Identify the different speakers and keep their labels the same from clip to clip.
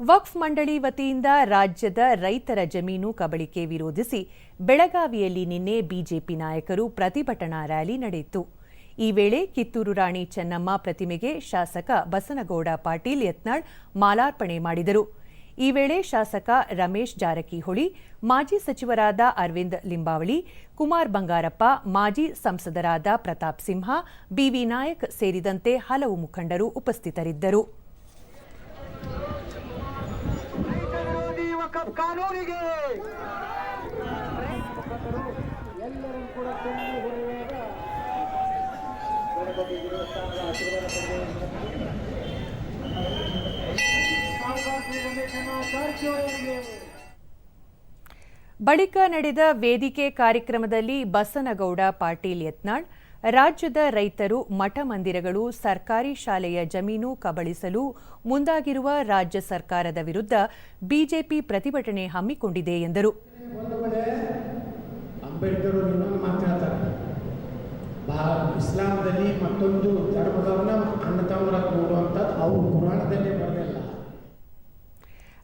Speaker 1: ವಕ್ಫ್ ಮಂಡಳಿ ವತಿಯಿಂದ ರಾಜ್ಯದ ರೈತರ ಜಮೀನು ಕಬಳಿಕೆ ವಿರೋಧಿಸಿ ಬೆಳಗಾವಿಯಲ್ಲಿ ನಿನ್ನೆ ಬಿಜೆಪಿ ನಾಯಕರು ಪ್ರತಿಭಟನಾ ರ್ಯಾಲಿ ನಡೆಯಿತು. ಈ ವೇಳೆ ಕಿತ್ತೂರು ರಾಣಿ ಚೆನ್ನಮ್ಮ ಪ್ರತಿಮೆಗೆ ಶಾಸಕ ಬಸನಗೌಡ ಪಾಟೀಲ್ ಯತ್ನಾಳ್ ಮಾಲಾರ್ಪಣೆ ಮಾಡಿದರು. ಈ ವೇಳೆ ಶಾಸಕ ರಮೇಶ್ ಜಾರಕಿಹೊಳಿ, ಮಾಜಿ ಸಚಿವರಾದ ಅರವಿಂದ್ ಲಿಂಬಾವಳಿ, ಕುಮಾರ್ ಬಂಗಾರಪ್ಪ, ಮಾಜಿ ಸಂಸದರಾದ ಪ್ರತಾಪ್ ಸಿಂಹ ಬಿವಿ ನಾಯಕ್ ಸೇರಿದಂತೆ ಹಲವು ಮುಖಂಡರು ಉಪಸ್ಥಿತರಿದ್ದರು.
Speaker 2: ಕಾನೂನಿಗೆ.
Speaker 1: ಬಳಿಕ ನಡೆದ ವೇದಿಕೆ ಕಾರ್ಯಕ್ರಮದಲ್ಲಿ ಬಸನಗೌಡ ಪಾಟೀಲ್ ಯತ್ನಾಳ್ ರಾಜ್ಯದ ರೈತರು ಮಠ ಮಂದಿರಗಳು ಸರ್ಕಾರಿ ಶಾಲೆಯ ಜಮೀನು ಕಬಳಿಸಲು ಮುಂದಾಗಿರುವ ರಾಜ್ಯ ಸರ್ಕಾರದ ವಿರುದ್ಧ ಬಿಜೆಪಿ ಪ್ರತಿಭಟನೆ ಹಮ್ಮಿಕೊಂಡಿದೆ ಎಂದರು.
Speaker 3: ಇಸ್ಲಾಂದಲ್ಲಿ ಮತ್ತೊಂದು ಅವ್ರು ಪುರಾಣದಲ್ಲೇ ಬರಲಿಲ್ಲ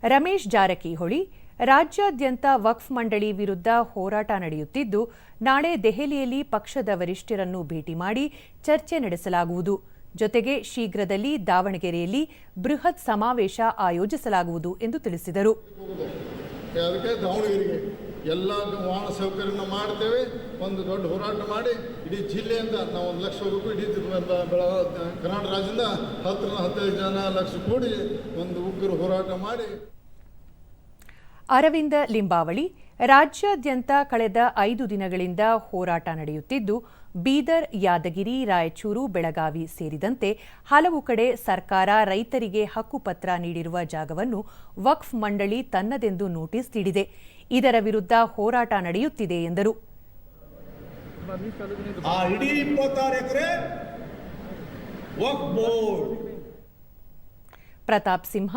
Speaker 1: ರಮೇಶ್ ಜಾರಕಿಹೊಳಿ ರಾಜ್ಯಾದ್ಯಂತ ವಕ್ಫ್ ಮಂಡಳಿ ವಿರುದ್ಧ ಹೋರಾಟ ನಡೆಯುತ್ತಿದ್ದು, ನಾಳೆ ದೆಹಲಿಯಲ್ಲಿ ಪಕ್ಷದ ವರಿಷ್ಠರನ್ನು ಭೇಟಿ ಮಾಡಿ ಚರ್ಚೆ ನಡೆಸಲಾಗುವುದು. ಜೊತೆಗೆ ಶೀಘ್ರದಲ್ಲಿ ದಾವಣಗೆರೆಯಲ್ಲಿ ಬೃಹತ್ ಸಮಾವೇಶ ಆಯೋಜಿಸಲಾಗುವುದು ಎಂದು ತಿಳಿಸಿದರು.
Speaker 4: ಎಲ್ಲ ವಾಹನ ಸೌಕರ್ಯನ ಮಾಡ್ತೇವೆ. ಒಂದು ದೊಡ್ಡ ಹೋರಾಟ ಮಾಡಿ ಇಡೀ ಜಿಲ್ಲೆಯಿಂದ ನಾವು ಒಂದು ಲಕ್ಷ ಹೋಗಬೇಕು. ಇಡೀ ಕರ್ನಾಟಕ ರಾಜ್ಯದಿಂದ ಹತ್ತರಿಂದ ಹದಿನೈದು ಜನ ಲಕ್ಷ ಕೂಡಿ ಒಂದು ಉಗ್ರ ಹೋರಾಟ ಮಾಡಿ
Speaker 1: ಅರವಿಂದ ಲಿಂಬಾವಳಿ ರಾಜ್ಯಾದ್ಯಂತ ಕಳೆದ ಐದು ದಿನಗಳಿಂದ ಹೋರಾಟ ನಡೆಯುತ್ತಿದ್ದು ಬೀದರ್ ಯಾದಗಿರಿ ರಾಯಚೂರು ಬೆಳಗಾವಿ ಸೇರಿದಂತೆ ಹಲವು ಕಡೆ ಸರ್ಕಾರ ರೈತರಿಗೆ ಹಕ್ಕುಪತ್ರ ನೀಡಿರುವ ಜಾಗವನ್ನು ವಕ್ಫ್ ಮಂಡಳಿ ತನ್ನದೆಂದು ನೋಟಿಸ್ ನೀಡಿದೆ. ಇದರ ವಿರುದ್ಧ ಹೋರಾಟ ನಡೆಯುತ್ತಿದೆ ಎಂದರು. ಪ್ರತಾಪ್ ಸಿಂಹ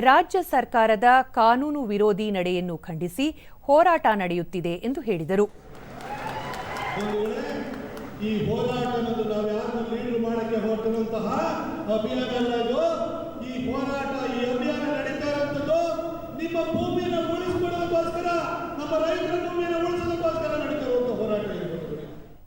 Speaker 1: ರಾಜ್ಯ ಸರ್ಕಾರದ ಕಾನೂನು ವಿರೋಧಿ ನಡೆಯನ್ನು ಖಂಡಿಸಿ ಹೋರಾಟ ನಡೆಯುತ್ತಿದೆ ಎಂದು ಹೇಳಿದರು.
Speaker 5: ಈ ಹೋರಾಟವನ್ನು ನಾವು ಯಾರು ಲೀಡ್ ಮಾಡಕ್ಕೆ ಹೊರಟಿರುವಂತಹ ಅಭಿಯಾನ